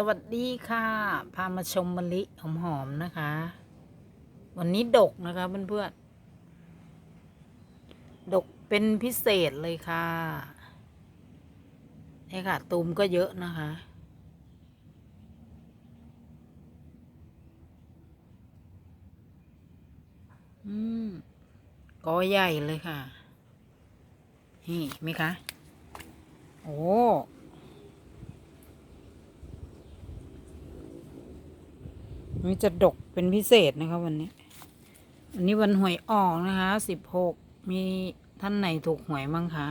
สวัสดีค่ะ พามาชมมะลิหอมๆนะคะ วันนี้ดกนะคะเพื่อนๆ ดกเป็นพิเศษเลยค่ะ นี่ค่ะ ตูมก็เยอะนะคะ อืมกอใหญ่เลยค่ะ นี่เห็นไหมคะ โอ้ นจะดกเป็นพิเศษนะคะวันนี้ วันนี้วันหวยออกนะคะสิบหกมีท่านไหนถูกหวยบ้างคะ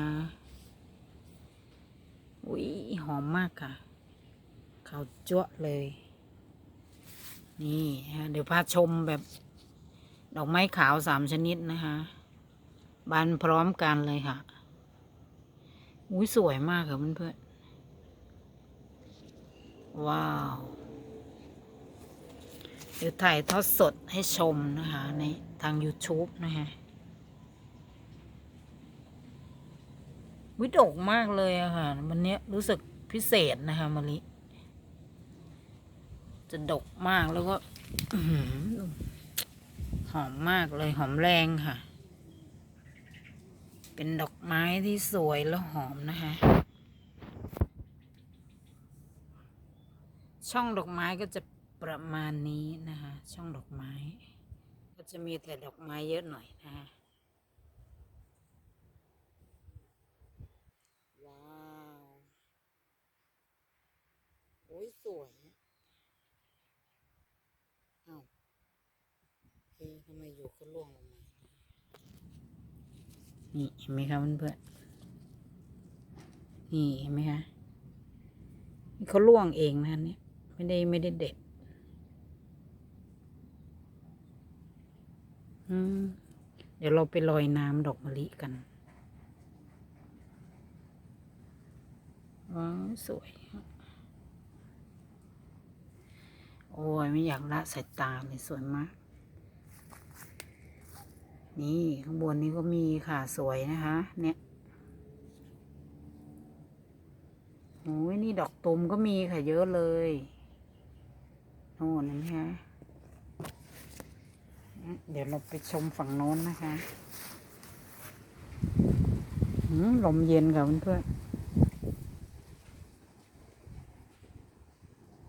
อุ้ยหอมมากค่ะขาวจั๊วะเลย นี่ฮะเดี๋ยวพาชมแบบ ดอกไม้ขาวสามชนิดนะคะบานพร้อมกันเลยค่ะ อุ้ยสวยมากค่ะเพื่อนๆว้าว หรือถ่ายทอดสดให้ชมนะคะ ในทาง YouTube นะคะวิดกมากเลยอะค่ะ วันนี้รู้สึกพิเศษนะคะมะลิจะดกมากแล้วก็หอมมากเลยหอมแรงค่ะ เป็นดอกไม้ที่สวยแล้วหอมนะคะ ช่องดอกไม้ก็จะ ประมาณนี้นะคะช่องดอกไม้ ก็จะมีแต่ดอกไม้เยอะหน่อยนะคะว้าวโอ้ยสวยอะอ้าวเอ๊ะทำไมอยู่ก็ล่วงลงมานี่เห็นไหมคะเพื่อนๆนี่เห็นไหมคะนี่เขาล่วงเองนะคะเนี่ยไม่ได้ไม่ได้เด็ด อืม เดี๋ยวเราไปลอยน้ำดอกมะลิกันว้าวสวย โอ้ย ไม่อยากละสายตาเลยสวยมาก นี่ ข้างบนนี้ก็มีค่ะ สวยนะคะ เนี่ยโอ้ยนี่ดอกตุมก็มีค่ะ เยอะเลย โน่นเห็นไหมคะ เดี๋ยวเราไปชมฝั่งโน้นนะคะลมเย็นค่ะเพื่อนๆ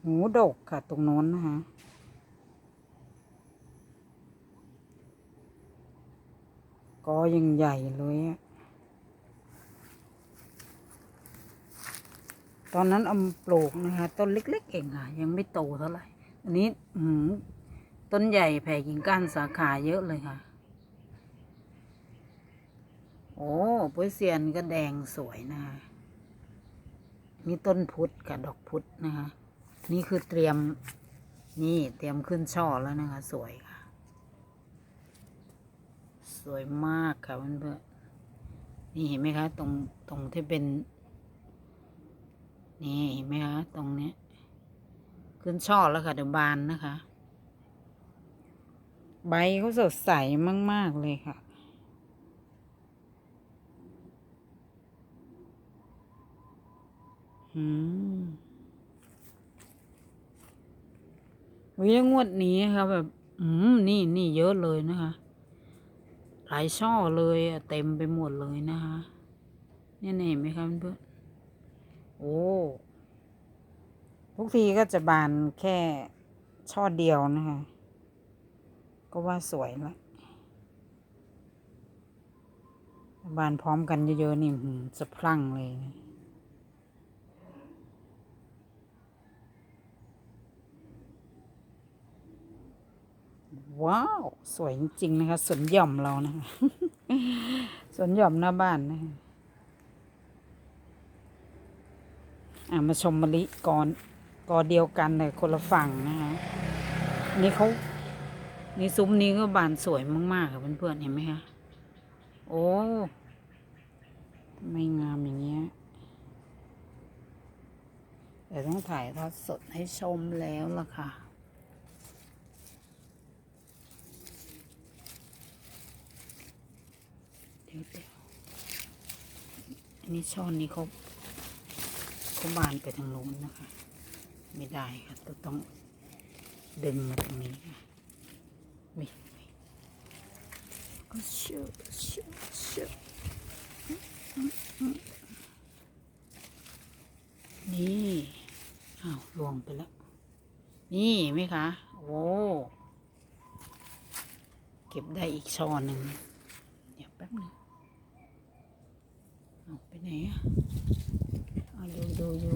หูดกค่ะตรงโน้นนะคะก็ยังใหญ่เลยตอนนั้นอามาปลูกนะคะต้นเล็กๆเองค่ะ ยังไม่โตเท่าไหร่ อันนี้อื้อหื ต้นใหญ่แผ่กิ่งก้านสาขาเยอะเลยค่ะ โอ้ปุ้ยเซียนก็แดงสวยนะคะ มีต้นพุทธกับดอกพุธนะคะ นี่คือเตรียมนี่เตรียมขึ้นช่อแล้วนะคะ สวยค่ะ สวยมากค่ะเพื่อนๆนี่เห็นไหมคะ ตรงตรงที่เป็น นี่เห็นไหมคะ ตรงนี้ ขึ้นช่อแล้วค่ะเดี๋ยวบานนะคะ ใบเขาสดใสมาก ๆ เลยค่ะ อืมวิงวดนี้ค่ะแบบ อืม นี่นี่เยอะเลยนะคะ หลายช่อเลยอะเต็มไปหมดเลยนะคะเนี่ยเห็นไหมคะเพื่อนโอ้ทุกทีก็จะบานแค่ช่อเดียวนะคะ ก็ว่าสวยละบานพร้อมกันเยอะๆนี่สะพรั่งเลยนะว้าว สวยจริงๆนะคะสวนหย่อมเรานะคะสวนหย่อมหน้าบ้านนะคะอะมาชมมะลิกอนกอเดียวกันแต่คนละฝั่งนะคะนี่เขา นี่ซุ้มนี้ก็บานสวยมากๆค่ะเพื่อนๆเห็นไหมคะโอ้ไม่งามอย่างเงี้ยแต่ต้องถ่ายทอดสดให้ชมแล้วล่ะค่ะ เดี๋ยวเดี๋ยวอันนี้ช่อนนี้เขาเขาบานไปทางโน้นนะคะ ไม่ได้ค่ะต้องต้องดึงมาตรงนี้ค่ะไม่ไม่ก็เชื่เอเชื่อนี่อ้าวลวงไปแล้ว นี่ไหมคะ โอ้เก็บได้อีกช่อหนึ่งเดี๋ยวแป๊บหนึงเอาไปไหนอะเอาดูดูดู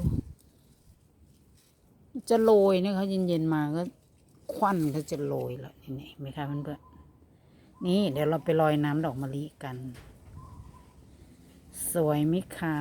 จะโรยนะคะเย็นๆมาก็ควันก็จะโรยล้วนี่เห็นไหมคะเพื่อนๆ นี่เดี๋ยวเราไปลอยน้ำดอกมะลิกัน สวยไหมคะ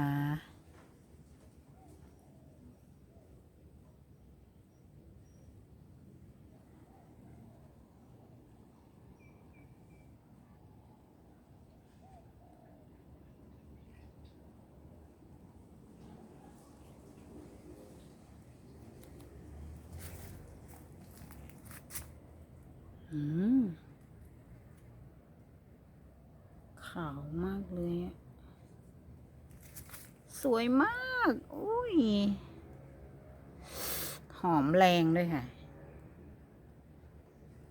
อืมขาวมากเลย สวยมากโอ้ย หอมแรงด้วยค่ะ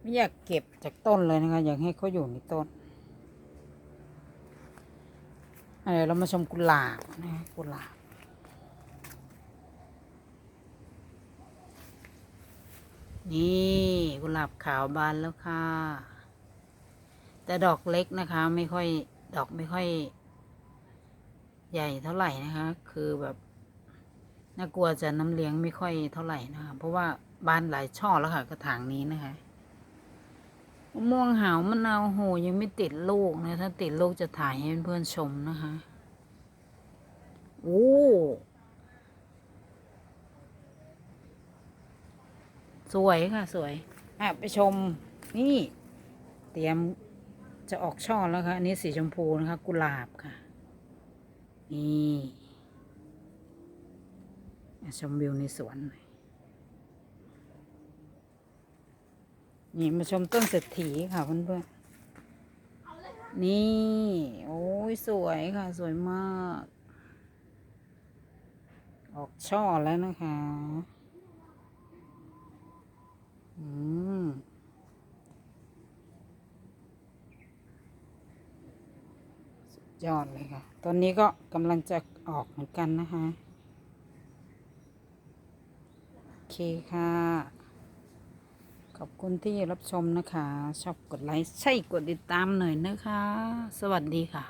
ไม่อยากเก็บจากต้นเลยนะคะ อยากให้เขาอยู่ในต้นเดี๋ยวเรามาชมกุหลาบนะคะกุหลาบนี่กุหลาบขาวบานแล้วค่ะ แต่ดอกเล็กนะคะไม่ค่อย ดอกไม่ค่อย ใหญ่เท่าไหร่นะคะ คือแบบน่ากลัวจะน้ำเลี้ยงไม่ค่อยเท่าไหร่นะคะเพราะว่าบานหลายช่อแล้วค่ะกระถางนี้นะคะมะม่วงหาวมะนาวโหยังไม่ติดลูกนะถ้าติดลูกจะถ่ายให้เพื่อนชมนะคะโอ้สวยค่ะ สวยอะไปชมนี่ เตรียม จะออกช่อแล้วค่ะ อันนี้สีชมพูนะคะ กุหลาบค่ะ นี่ชมวิวในสวนหน่อยนี่มาชมต้นเศรษฐีค่ะเพื่อนๆ นี่ โอ้ยสวยค่ะ สวยมาก ออกช่อแล้วนะคะ อืมสุด ยอดเลยค่ะ ตอนนี้ก็กำลังจะออกเหมือนกันนะคะ โอเคค่ะ ขอบคุณที่รับชมนะคะ ชอบกดไลค์ ใช่กดติดตามหน่อยนะคะ สวัสดีค่ะ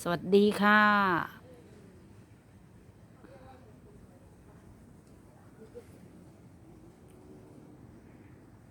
สวัสดีค่ะ